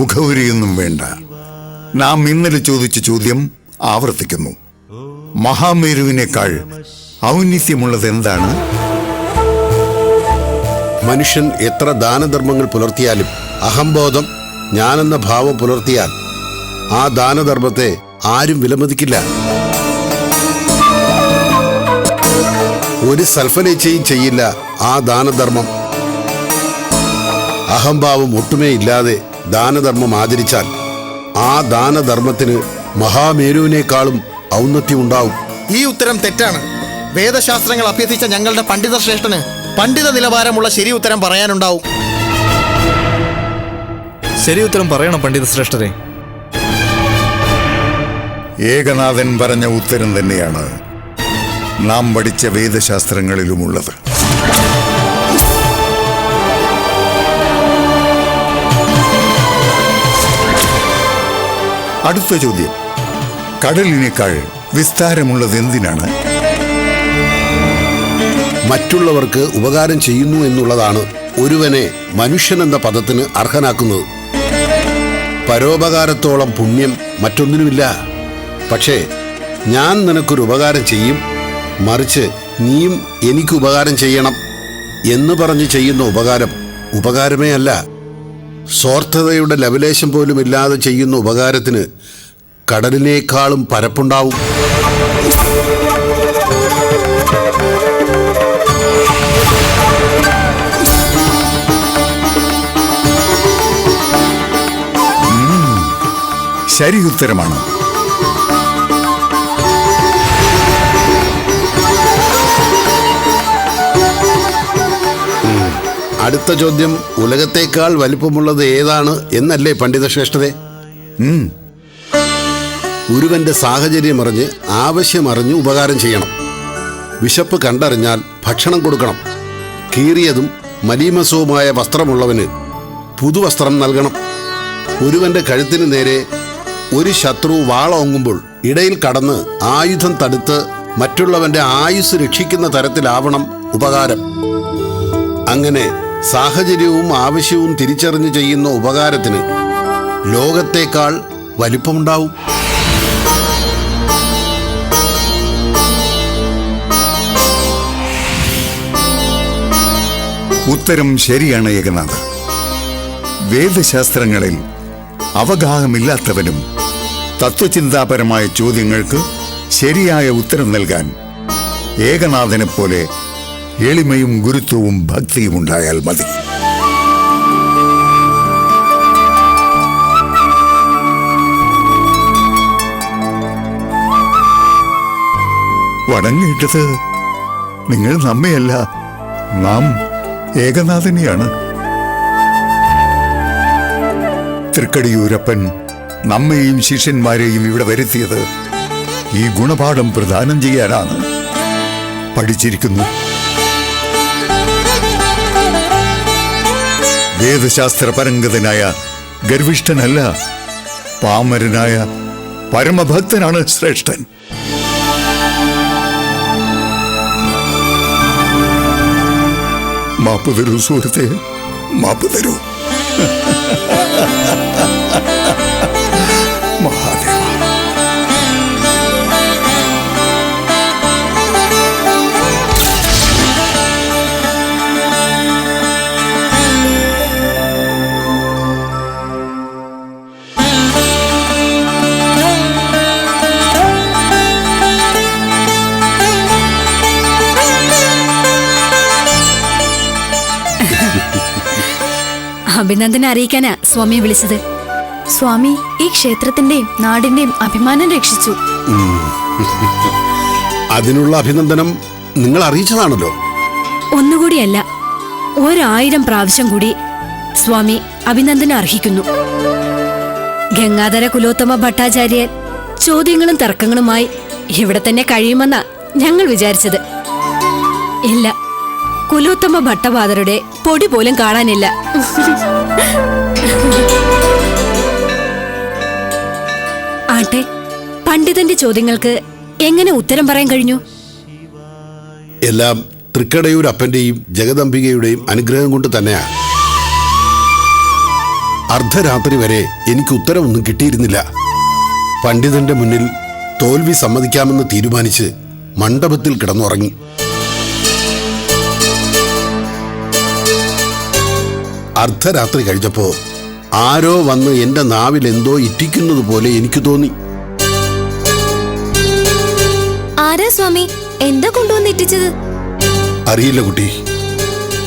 മുഖവുരിയൊന്നും വേണ്ട. നാം ഇന്നലെ ചോദിച്ച ചോദ്യം ആവർത്തിക്കുന്നു. മഹാമേരുവിനേക്കാൾ ഔന്നിത്യമുള്ളത് എന്താണ്? മനുഷ്യൻ എത്ര ദാനധർമ്മങ്ങൾ പുലർത്തിയാലും അഹംബോധം ഞാനെന്ന ഭാവം പുലർത്തിയാൽ ആ ദാനധർമ്മത്തെ ആരും വിലമതിക്കില്ല. ഒരു സൽഫലേച്ഛയും ചെയ്യില്ല ആ ദാനധർമ്മം. അഹംഭാവം ഒട്ടുമേ ഇല്ലാതെ ദാനധർമ്മം ആചരിച്ചാൽ ആ ദാനധർമ്മത്തിന് മഹാമേരുവിനേക്കാളും ഔന്നത്യം ഉണ്ടാവും. ഈ ഉത്തരം തെറ്റാണ്. വേദശാസ്ത്രങ്ങൾ അഭ്യസിച്ച ഞങ്ങളുടെ പണ്ഡിത ശ്രേഷ്ഠന് പണ്ഡിത നിലവാരമുള്ള ശരി ഉത്തരം പറയാനുണ്ടാവും. ശരി ഉത്തരം പറയണം പണ്ഡിത ശ്രേഷ്ഠരെ ഏകനാഥൻ പറഞ്ഞ ഉത്തരം തന്നെയാണ് നാം പഠിച്ച വേദശാസ്ത്രങ്ങളിലുമുള്ളത്. അടുത്ത ചോദ്യം. കടലിനേക്കാൾ വിസ്താരമുള്ളത് എന്തിനാണ്? മറ്റുള്ളവർക്ക് ഉപകാരം ചെയ്യുന്നു എന്നുള്ളതാണ് ഒരുവനെ മനുഷ്യൻ എന്ന പദത്തിന് അർഹനാക്കുന്നത്. പരോപകാരത്തോളം പുണ്യം മറ്റൊന്നിനുമില്ല. പക്ഷേ ഞാൻ നിനക്കൊരു ഉപകാരം ചെയ്യും. മറിച്ച് നീയും എനിക്ക് ഉപകാരം ചെയ്യണം എന്ന് പറഞ്ഞ് ചെയ്യുന്ന ഉപകാരം ഉപകാരമേ അല്ല. സ്വാർത്ഥതയുടെ ലവലേശം പോലും ഇല്ലാതെ ചെയ്യുന്ന ഉപകാരത്തിന് കടലിനേക്കാളും പരപ്പുണ്ടാവും. ശരി ഉത്തരമാണ് അടുത്ത ചോദ്യം ഉലകത്തേക്കാൾ വലിപ്പമുള്ളത് ഏതാണ്? എന്നല്ലേ പണ്ഡിത ശ്രേഷ്ഠതേ. ഗുരുവന്റെ സാഹചര്യം അറിഞ്ഞ് ആവശ്യം അറിഞ്ഞ് ഉപകാരം ചെയ്യണം. വിശപ്പ് കണ്ടറിഞ്ഞാൽ ഭക്ഷണം കൊടുക്കണം. കീറിയതും മലീമസവുമായ വസ്ത്രമുള്ളവന് പുതുവസ്ത്രം നൽകണം. ഒരുവന്റെ കഴുത്തിന് നേരെ ഒരു ശത്രു വാളോങ്ങുമ്പോൾ ഇടയിൽ കടന്ന് ആയുധം തടുത്ത് മറ്റുള്ളവന്റെ ആയുസ് രക്ഷിക്കുന്ന തരത്തിലാവണം ഉപകാരം. അങ്ങനെ സാഹചര്യവും ആവശ്യവും തിരിച്ചറിഞ്ഞ് ചെയ്യുന്ന ഉപകാരത്തിന് ലോകത്തേക്കാൾ വലിപ്പമുണ്ടാവും. ഉത്തരം ശരിയാണ് ഏകനാഥ്. വേദശാസ്ത്രങ്ങളിൽ അവഗാഹമില്ലാത്തവനും തത്വചിന്താപരമായ ചോദ്യങ്ങൾക്ക് ശരിയായ ഉത്തരം നൽകാൻ ഏകനാഥനെ പോലെ എളിമയും ഗുരുത്വവും ഭക്തിയും ഉണ്ടായാൽ മതി. വണങ്ങിയിട്ടത് നിങ്ങൾ നമ്മയല്ല നാം ഏകനാഥനെയാണ്. തൃക്കടിയൂരപ്പൻ നമ്മെയും ശിഷ്യന്മാരെയും ഇവിടെ വരുത്തിയത് ഈ ഗുണപാഠം പ്രദാനം ചെയ്യാനാണ്. പഠിച്ചിരിക്കുന്നു. വേദശാസ്ത്ര പരംഗതനായ ഗർവിഷ്ഠനല്ല പാമരനായ പരമഭക്തനാണ് ശ്രേഷ്ഠൻ. മാപ്പ് തരൂ സുഹൃത്തെ മാപ്പ് തരൂ. അഭിനന്ദനം അറിയിക്കാനാ സ്വാമിയെ വിളിച്ചത്. സ്വാമി ഈ ക്ഷേത്രത്തിന്റെയും നാടിന്റെയും അഭിമാനം രക്ഷിച്ചു. അതിനുള്ള അഭിനന്ദനം നിങ്ങൾ അറിയിച്ചതാണല്ലോ. ഒന്നുകൂടിയല്ല ഒരായിരം പ്രാവശ്യം കൂടി സ്വാമി അഭിനന്ദനം അർഹിക്കുന്നു. ഗംഗാധര കുലോത്തമ ഭട്ടാചാര്യൻ ചോദ്യങ്ങളും തർക്കങ്ങളുമായി ഇവിടെ തന്നെ കഴിയുമെന്നാ ഞങ്ങൾ വിചാരിച്ചത്. ഇല്ല കുലോത്തമ ഭട്ടപാദരുടെ പൊടി പോലും കാണാനില്ല. ആട്ടെ പണ്ഡിതന്റെ ചോദ്യങ്ങൾക്ക് എങ്ങനെ ഉത്തരം പറയാൻ കഴിഞ്ഞു? എല്ലാം തൃക്കടയൂർ അപ്പന്റെയും ജഗദംബികയുടെയും അനുഗ്രഹം കൊണ്ട് തന്നെയാണ് അർദ്ധരാത്രി വരെ എനിക്ക് ഉത്തരമൊന്നും കിട്ടിയിരുന്നില്ല. പണ്ഡിതന്റെ മുന്നിൽ തോൽവി സമ്മതിക്കാമെന്ന് തീരുമാനിച്ച് മണ്ഡപത്തിൽ കിടന്നുറങ്ങി. അർദ്ധരാത്രി കഴിഞ്ഞപ്പോ ആരോ വന്ന് എന്റെ നാവിൽ എന്തോ ഇറ്റിക്കുന്നത് പോലെ എനിക്ക് തോന്നി. ആരാ സ്വാമി? എന്താ കൊണ്ടുവന്ന് ഇറ്റിച്ചത്? അറിയില്ല കുട്ടി.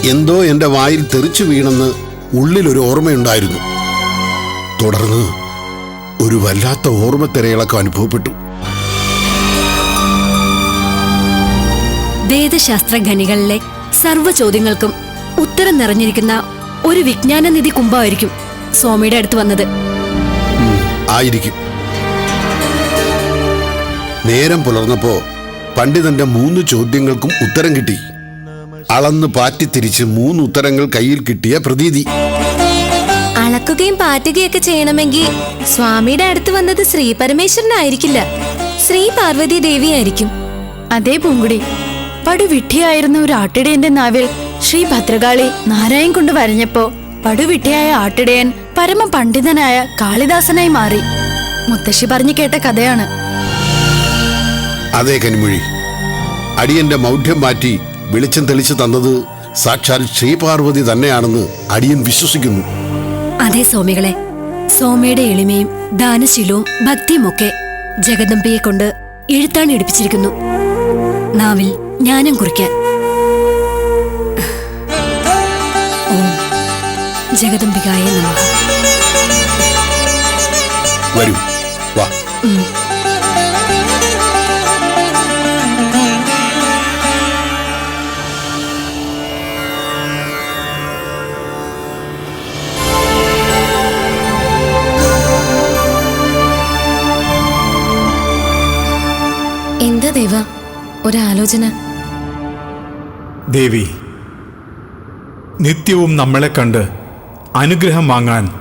എന്തോ എന്റെ വായിൽ തെറിച്ചു വീണെന്ന് ഉള്ളിലൊരു ഓർമ്മയുണ്ടായിരുന്നു. തുടർന്ന് ഒരു വല്ലാത്ത ഓർമ്മ തിരയിളക്കം അനുഭവപ്പെട്ടു. വേദശാസ്ത്ര ഖനികളിലെ സർവ ചോദ്യങ്ങൾക്കും ഉത്തരം നിറഞ്ഞിരിക്കുന്ന ഒരു വിജ്ഞാന നിധി കുംഭമായിരിക്കും സ്വാമിയുടെ അടുത്ത് വന്നത്. ആയിരിക്കും. നേരം പുലർന്നപ്പോ പണ്ഡിതന്റെ മൂന്ന് ചോദ്യങ്ങൾക്കും ഉത്തരം കിട്ടി. അളന്ന് പാറ്റിത്തിരിച്ച് മൂന്ന് ഉത്തരങ്ങൾ കയ്യിൽ കിട്ടിയ പ്രതീതി. അളക്കുകയും പാറ്റുകയൊക്കെ ചെയ്യണമെങ്കിൽ സ്വാമിയുടെ അടുത്ത് വന്നത് ശ്രീ പരമേശ്വരനായിരിക്കില്ല. ശ്രീ പാർവതി ദേവിയായിരിക്കും അതേ പൂങ്കുടി പടുവിട്ടിയായിരുന്ന ഒരു ആട്ടിടയന്റെ നാവിൽ ശ്രീ ഭദ്രകാളി നാരായൺ കൊണ്ട് വരഞ്ഞപ്പോ പടുവിട്ടിയായ ആട്ടിടയൻ പരമ പണ്ഡിതനായ കാളിദാസനായി മാറി. മുത്തശ്ശി പറഞ്ഞു കേട്ട കഥയാണ്. അതേ കനിമൊഴി. അടിയന്റെ മൗഢ്യം മാറ്റി വെളിച്ചം തെളിച്ചു തന്നത് സാക്ഷാൽ ശ്രീപാർവതി തന്നെയാണെന്ന് അടിയൻ വിശ്വസിക്കുന്നു. അതെ സ്വാമികളെ സോമയുടെ എളിമയും ദാനശീലവും ഭക്തിയുമൊക്കെ ജഗദമ്പിയെ കൊണ്ട് എഴുത്താണ് എടുപ്പിച്ചിരിക്കുന്നു. നാവിൽ ജ്ഞാനം കുറിക്കാൻ. ജഗദംബികായ നമ. വരൂ. വാ. എന്താ ദേവ? ഒരാലോചന. ദേവി നിത്യവും നമ്മളെ കണ്ട് അനുഗ്രഹം വാങ്ങാൻ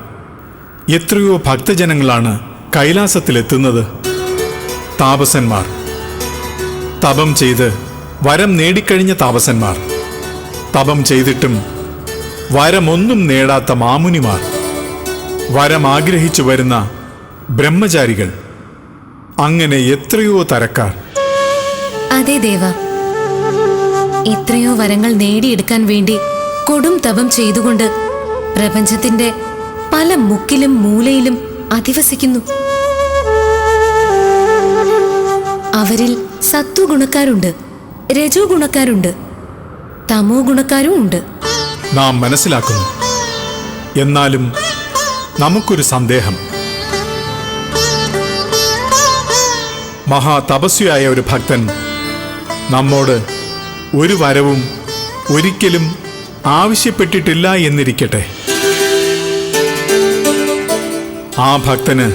എത്രയോ ഭക്തജനങ്ങളാണ് കൈലാസത്തിലെത്തുന്നത്. താപസന്മാർ. തപം ചെയ്ത് വരം നേടിക്കഴിഞ്ഞ താപസന്മാർ. തപം ചെയ്തിട്ടും വരമൊന്നും നേടാത്ത മാമുനിമാർ. വരം ആഗ്രഹിച്ചു വരുന്ന ബ്രഹ്മചാരികൾ. അങ്ങനെ എത്രയോ തരക്കാർ. അതെ ദേവ. എത്രയോ വരങ്ങൾ നേടിയെടുക്കാൻ വേണ്ടി കൊടും തപം ചെയ്തുകൊണ്ട് പ്രപഞ്ചത്തിന്റെ പല മുക്കിലും മൂലയിലും അധിവസിക്കുന്നു. അവരിൽ സത്വ ഗുണക്കാരുണ്ട് രജോ ഗുണക്കാരുണ്ട് തമോ ഗുണക്കാരും ഉണ്ട്. നാം മനസ്സിലാക്കുന്നു. എന്നാലും നമുക്കൊരു സന്ദേഹം. മഹാതപസ്വിയായ ഒരു ഭക്തൻ നമ്മോട് ഒരു വരവും ഒരിക്കലും ആവശ്യപ്പെട്ടിട്ടില്ല എന്നിരിക്കട്ടെ. ആ ഭക്തന്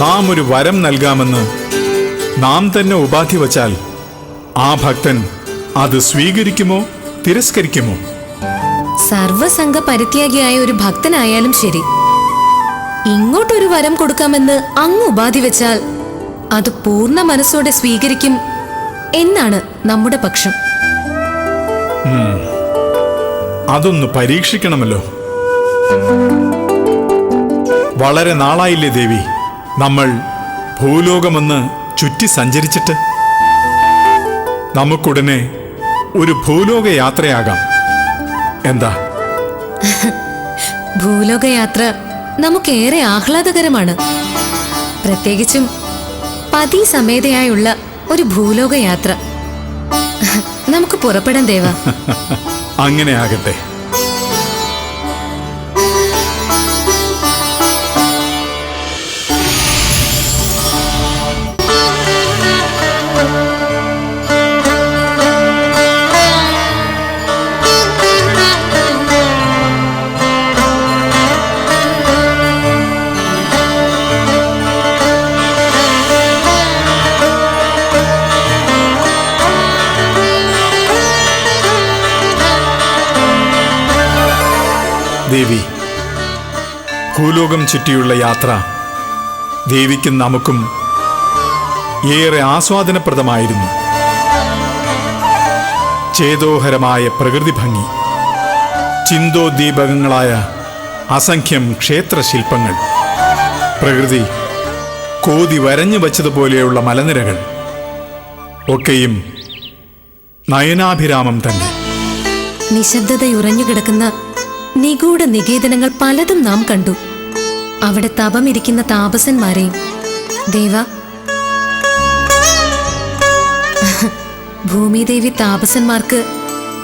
നാം ഒരു വരം നൽകാമെന്ന് നാം തന്നെ ഉപാധി വച്ചാൽ ആ ഭക്തൻ അത് സ്വീകരിക്കുമോ തിരസ്കരിക്കുമോ? സർവസംഘ പരിത്യാഗിയായ ഒരു ഭക്തനായാലും ശരി. ഇങ്ങോട്ടൊരു വരം കൊടുക്കാമെന്ന് അങ്ങ് ഉപാധി വെച്ചാൽ അത് പൂർണ മനസ്സോടെ സ്വീകരിക്കും എന്നാണ് നമ്മുടെ പക്ഷം. അതൊന്ന് പരീക്ഷിക്കണമല്ലോ. വളരെ നാളായില്ലേ ദേവി നമ്മൾ ഭൂലോകമൊന്ന് ചുറ്റി സഞ്ചരിച്ചിട്ട്? നമുക്കുടനെ ഒരു ഭൂലോക യാത്രയാകാം. എന്താ? ഭൂലോകയാത്ര നമുക്കേറെ ആഹ്ലാദകരമാണ്. പ്രത്യേകിച്ചും പതി സമേതയായുള്ള ഒരു ഭൂലോകയാത്ര. നമുക്ക് പുറപ്പെടാം ദേവ. അങ്ങനെ ആകട്ടെ ദേവി ഭൂലോകം ചുറ്റിയുള്ള യാത്ര ദേവിക്കും നമുക്കും ഏറെ ആസ്വാദനപ്രദമായിരുന്നു. ചേതോഹരമായ പ്രകൃതി ഭംഗി ചിന്തോദ്ദീപകങ്ങളായ അസംഖ്യം ക്ഷേത്രശില്പങ്ങൾ പ്രകൃതി കോതി വരഞ്ഞു വച്ചതുപോലെയുള്ള മലനിരകൾ ഒക്കെയും നയനാഭിരാമം തന്നെ. നിശബ്ദതയുറഞ്ഞുകിടക്കുന്ന നിഗൂഢ നികേതനങ്ങൾ പലതും നാം കണ്ടു. അവിടെ തപമിരിക്കുന്ന താപസന്മാരെയും ദേവ. ഭൂമിദേവി താപസന്മാർക്ക്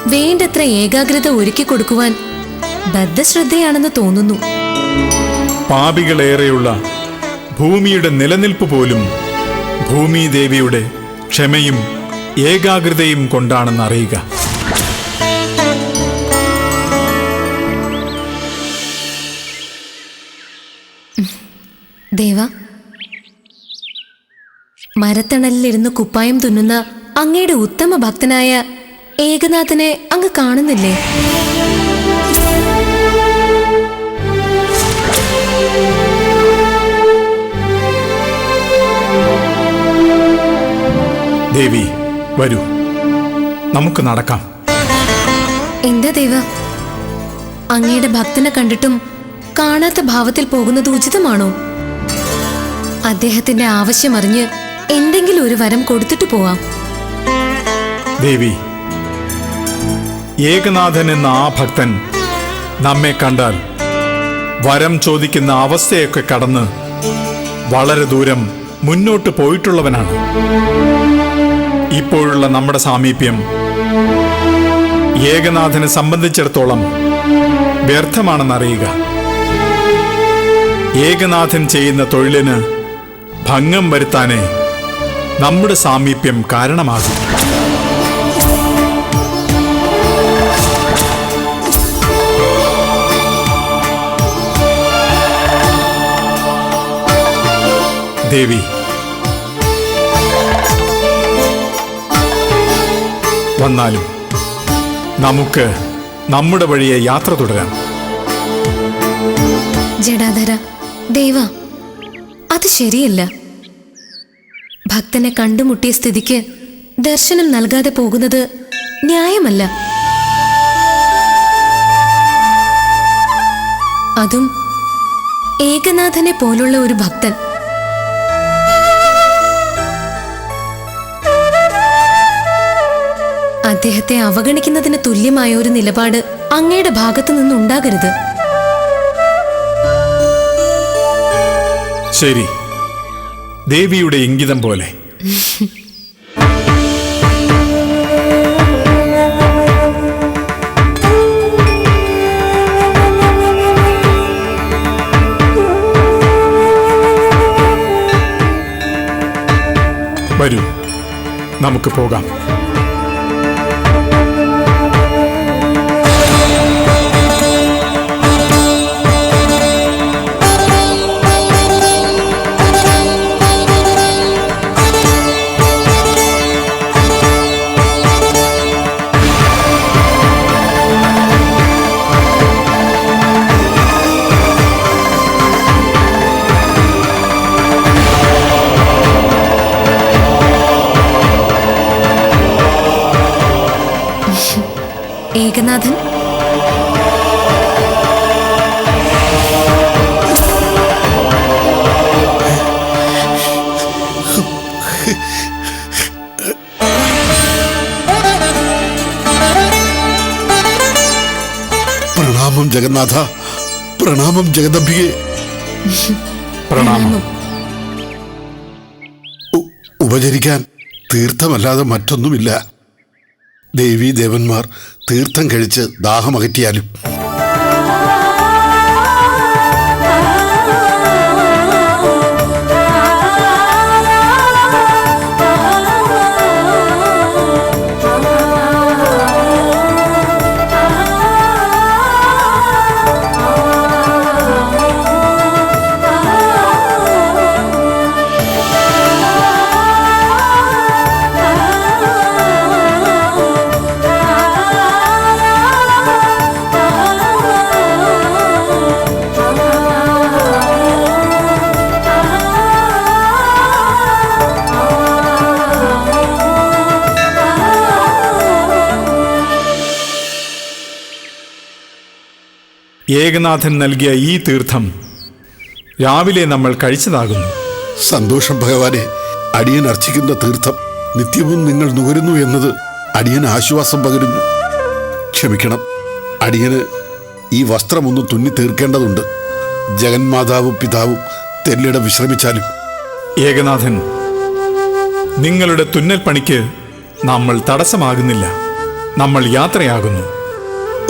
വേണ്ടത്ര ഏകാഗ്രത ഒരുക്കി കൊടുക്കുവാൻ ബദ്ധശ്രദ്ധയാണെന്ന് തോന്നുന്നു. പാപികളേറെയുള്ള ഭൂമിയുടെ നിലനിൽപ്പ് പോലും ഭൂമിദേവിയുടെ ക്ഷമയും ഏകാഗ്രതയും കൊണ്ടാണെന്ന് അറിയുക. ദേവ. മരത്തണലിലിരുന്ന് കുപ്പായം തുന്നുന്ന അങ്ങയുടെ ഉത്തമ ഭക്തനായ ഏകനാഥനെ അങ്ങ് കാണുന്നില്ലേ? ദേവി വരൂ. നമുക്ക് നടക്കാം. എന്താ ദേവ? അങ്ങയുടെ ഭക്തനെ കണ്ടിട്ടും കാണാത്ത ഭാവത്തിൽ പോകുന്നത് ഉചിതമാണോ? അദ്ദേഹത്തിന്റെ ആവശ്യമറിഞ്ഞ് എന്തെങ്കിലും ഒരു വരം കൊടുത്തിട്ട് പോവാം. ദേവി ഏകനാഥൻ എന്ന ആ ഭക്തൻ നമ്മെ കണ്ടാൽ വരം ചോദിക്കുന്ന അവസ്ഥയൊക്കെ കടന്ന് വളരെ ദൂരം മുന്നോട്ട് പോയിട്ടുള്ളവനാണ്. ഇപ്പോഴുള്ള നമ്മുടെ സാമീപ്യം ഏകനാഥനെ സംബന്ധിച്ചിടത്തോളം വ്യർത്ഥമാണെന്നറിയുക. ഏകനാഥൻ ചെയ്യുന്ന തൊഴിലിന് ഭംഗം വരുത്താനേ നമ്മുടെ സാമീപ്യം കാരണമാകും. ദേവി വന്നാലും നമുക്ക് നമ്മുടെ വഴിയെ യാത്ര തുടരാം. ജഡാധര ദേവ അത് ശരിയല്ല. ഭക്തനെ കണ്ടുമുട്ടിയ സ്ഥിതിക്ക് ദർശനം നൽകാതെ പോകുന്നത് ന്യായമല്ല. അതും ഏകനാഥനെ പോലുള്ള ഒരു ഭക്തൻ. അദ്ദേഹത്തെ അവഗണിക്കുന്നതിന് തുല്യമായ ഒരു നിലപാട് അങ്ങയുടെ ഭാഗത്തു നിന്നുണ്ടാകരുത് ശരി. ദേവിയുടെ ഇംഗിതം പോലെ. വരൂ. നമുക്ക് പോകാം. ജഗന്നാഥ പ്രണാമം ജഗദംബികെ. പ്രണാമം. ഉപചരിക്കാൻ തീർത്ഥമല്ലാതെ മറ്റൊന്നുമില്ല. ദേവീ ദേവന്മാർ തീർത്ഥം കഴിച്ച് ദാഹമകറ്റിയാലും. ഏകനാഥൻ നൽകിയ ഈ തീർത്ഥം രാവിലെ നമ്മൾ കഴിച്ചതാകുന്നു. സന്തോഷം ഭഗവാനെ. അടിയൻ അർച്ചിക്കുന്ന തീർത്ഥം നിത്യവും നിങ്ങൾ നുകരുന്നു എന്നത് അടിയന് ആശ്വാസം പകരുന്നു. ക്ഷമിക്കണം. അടിയന് ഈ വസ്ത്രമൊന്ന് തുന്നി തീർക്കേണ്ടതുണ്ട്. ജഗന്മാതാവും പിതാവും തെല്ലിട വിശ്രമിച്ചാലും. ഏകനാഥൻ നിങ്ങളുടെ തുന്നൽ പണിക്ക് നമ്മൾ തടസ്സമാകുന്നില്ല. നമ്മൾ യാത്രയാകുന്നു.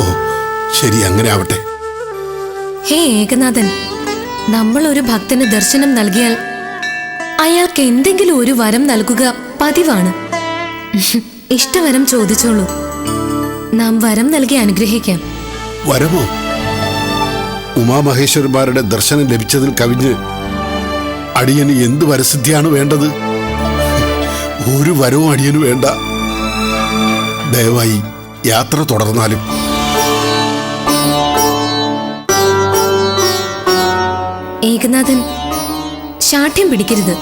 ഓ ശരി അങ്ങനെ ആവട്ടെ. ഹേ ഏകനാഥൻ നമ്മൾ ഒരു ഭക്തന് ദർശനം നൽകിയാൽ അയാൾക്ക് എന്തെങ്കിലും ഒരു വരം നൽകുക പതിവാണ്. ഇഷ്ടവരം ചോദിച്ചോളൂ. നാം വരം നൽകി അനുഗ്രഹിക്കാം. വരമോ? ഉമാമഹേശ്വരന്മാരുടെ ദർശനം ലഭിച്ചതിൽ കവിഞ്ഞ് അടിയന് എന്ത് വരസിദ്ധിയാണ് വേണ്ടത്? ഒരു വരവും അടിയന് വേണ്ട. ദയവായി യാത്ര തുടർന്നാലും. ഏകനാഥൻ ശാഠ്യം പിടിക്കരുത്.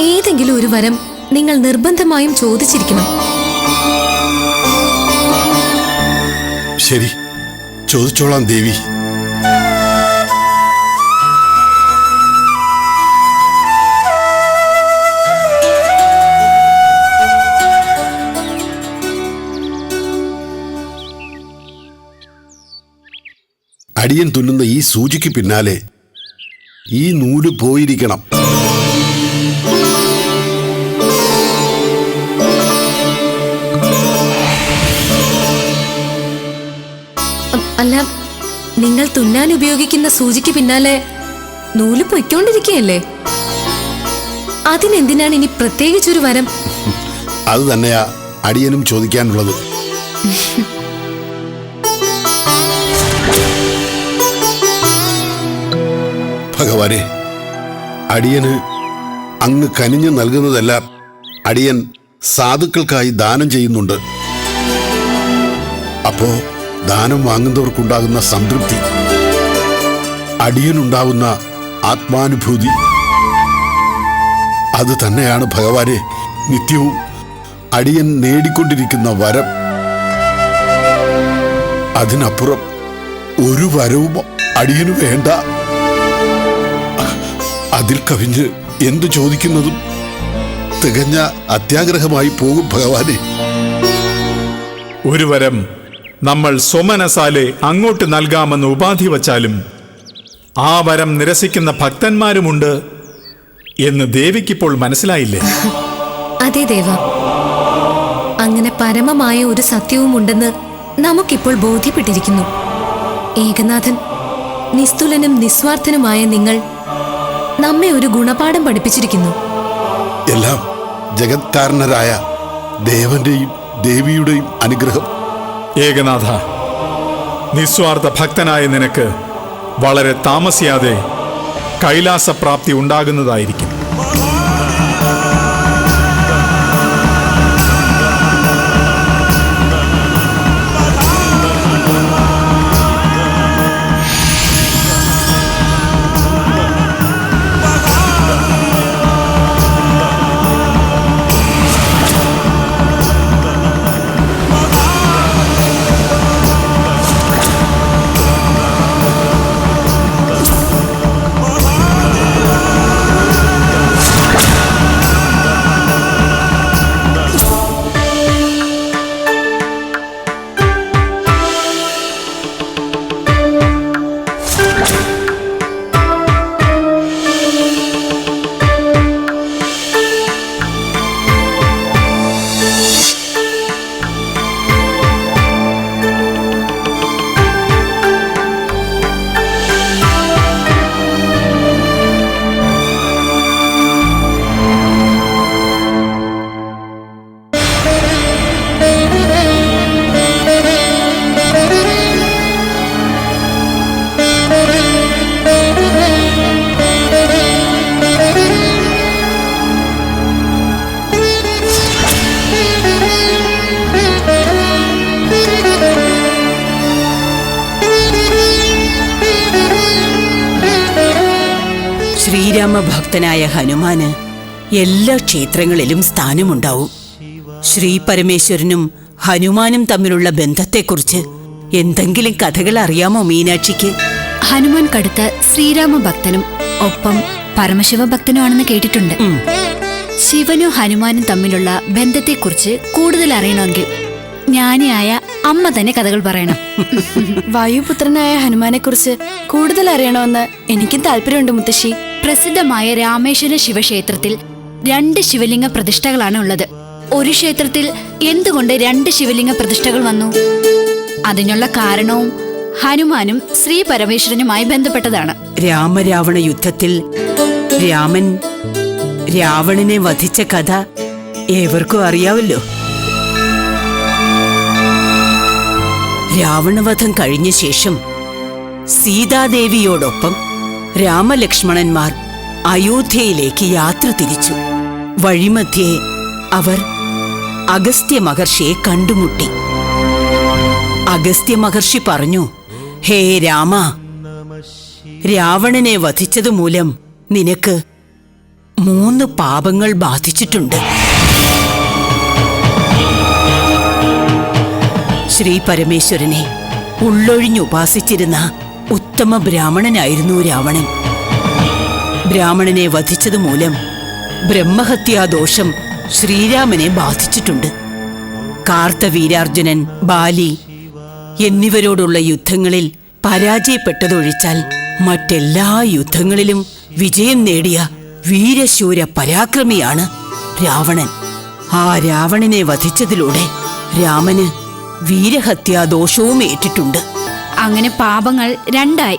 ഏതെങ്കിലും ഒരു വരം നിങ്ങൾ നിർബന്ധമായും ചോദിച്ചിരിക്കണം. ശരി ചോദിച്ചോളാം ദേവി. അടിയൻ തുന്നുന്ന ഈ സൂചിക്ക് പിന്നാലെ ഈ നൂൽ പോയിരിക്കണം. അല്ല നിങ്ങൾ തുന്നാൻ ഉപയോഗിക്കുന്ന സൂചിക്ക് പിന്നാലെ നൂൽ പൊയ്ക്കൊണ്ടിരിക്കുകയല്ലേ? അതിനെന്തിനാണ് ഇനി പ്രത്യേകിച്ചൊരു വരം? അത് തന്നെയാ അടിയനും ചോദിക്കാനുള്ളത്. ഭഗവാനെ അടിയന് അങ്ങ് കനിഞ്ഞു നൽകുന്നതെല്ലാം അടിയൻ സാധുക്കൾക്കായി ദാനം ചെയ്യുന്നുണ്ട്. അപ്പോ ദാനം വാങ്ങുന്നവർക്കുണ്ടാകുന്ന സംതൃപ്തി അടിയനുണ്ടാവുന്ന ആത്മാനുഭൂതി അത് തന്നെയാണ് ഭഗവാനെ നിത്യവും അടിയൻ നേടിക്കൊണ്ടിരിക്കുന്ന വരം. അതിനപ്പുറം ഒരു വരവും അടിയനു വേണ്ട. അതിൽ കവിഞ്ഞ് എന്തു ചോദിക്കുന്നതും തികഞ്ഞ അത്യാഗ്രഹമായി പോകും ഭഗവാനെ. ഒരു വരം നമ്മൾ സ്വമനസാലെ അങ്ങോട്ട് നൽകാമെന്ന് ഉപാധി വച്ചാലും ആ വരം നിരസിക്കുന്ന ഭക്തന്മാരുമുണ്ട് എന്ന് ദേവിക്കിപ്പോൾ മനസ്സിലായില്ലേ? അതെ ദേവ. അങ്ങനെ പരമമായ ഒരു സത്യവും ഉണ്ടെന്ന് നമുക്കിപ്പോൾ ബോധ്യപ്പെട്ടിരിക്കുന്നു. ഏകനാഥൻ നിസ്തുലനും നിസ്വാർത്ഥനുമായ നിങ്ങൾ നമ്മെ ഒരു ഗുണപാഠം പഠിപ്പിച്ചിരിക്കുന്നു. എല്ലാം ജഗത്കാരണരായ ദേവന്റെയും ദേവിയുടെയും അനുഗ്രഹം. ഏകനാഥ നിസ്വാർത്ഥ ഭക്തനായ നിനക്ക് വളരെ താമസിയാതെ കൈലാസപ്രാപ്തി ഉണ്ടാകുന്നതായിരിക്കും. ശ്രീരാമഭക്തനായ ഹനുമാന് എല്ലാ ക്ഷേത്രങ്ങളിലും സ്ഥാനമുണ്ടാവും. ശ്രീ പരമേശ്വരനും ഹനുമാനും തമ്മിലുള്ള ബന്ധത്തെക്കുറിച്ച് എന്തെങ്കിലും കഥകൾ അറിയാമോ മീനാക്ഷിക്ക്? ഹനുമാൻ കടുത്ത ശ്രീരാമ ഭക്തനും ഒപ്പം പരമശിവ ഭക്തനുമാണെന്ന് കേട്ടിട്ടുണ്ട് ശിവനും ഹനുമാനും തമ്മിലുള്ള ബന്ധത്തെക്കുറിച്ച് കൂടുതൽ അറിയണമെങ്കിൽ ജ്ഞാനിയായ അമ്മ തന്നെ കഥകൾ പറയണം. വായുപുത്രനായ ഹനുമാനെക്കുറിച്ച് കൂടുതൽ അറിയണമെന്ന് എനിക്കും താല്പര്യമുണ്ട് മുത്തശ്ശി. പ്രസിദ്ധമായ രാമേശ്വര ശിവക്ഷേത്രത്തിൽ രണ്ട് ശിവലിംഗ പ്രതിഷ്ഠകളാണ് ഉള്ളത്. ഒരു ക്ഷേത്രത്തിൽ എന്തുകൊണ്ട് രണ്ട് ശിവലിംഗ പ്രതിഷ്ഠകൾ വന്നു? അതിനുള്ള കാരണവും ഹനുമാനും ശ്രീ പരമേശ്വരനുമായി ബന്ധപ്പെട്ടതാണ്. രാമരാവണ യുദ്ധത്തിൽ രാമൻ രാവണനെ വധിച്ച കഥ ഏവർക്കും അറിയാവല്ലോ. രാവണവധം കഴിഞ്ഞ ശേഷം സീതാദേവിയോടൊപ്പം രാമലക്ഷ്മണന്മാർ അയോധ്യയിലേക്ക് യാത്ര തിരിച്ചു. വഴിമധ്യേ അവർ അഗസ്ത്യ മഹർഷിയെ കണ്ടുമുട്ടി. അഗസ്ത്യ മഹർഷി പറഞ്ഞു ഹേ രാമ രാവണനെ വധിച്ചതു മൂലം നിനക്ക് മൂന്ന് പാപങ്ങൾ ബാധിച്ചിട്ടുണ്ട്. ശ്രീ പരമേശ്വരനെ ഉള്ളൊഴിഞ്ഞുപാസിച്ചിരുന്ന ഉത്തമ ബ്രാഹ്മണനായിരുന്നു രാവണൻ. ബ്രാഹ്മണനെ വധിച്ചതു മൂലം ബ്രഹ്മഹത്യാദോഷം ശ്രീരാമനെ ബാധിച്ചിട്ടുണ്ട്. കാർത്തവീരാർജുനൻ ബാലി എന്നിവരോടുള്ള യുദ്ധങ്ങളിൽ പരാജയപ്പെട്ടതൊഴിച്ചാൽ മറ്റെല്ലാ യുദ്ധങ്ങളിലും വിജയം നേടിയ വീരശൂര പരാക്രമിയാണ് രാവണൻ. ആ രാവണനെ വധിച്ചതിലൂടെ രാമന് വീരഹത്യാദോഷവും ഏറ്റിട്ടുണ്ട്. അങ്ങനെ പാപങ്ങൾ രണ്ടായി.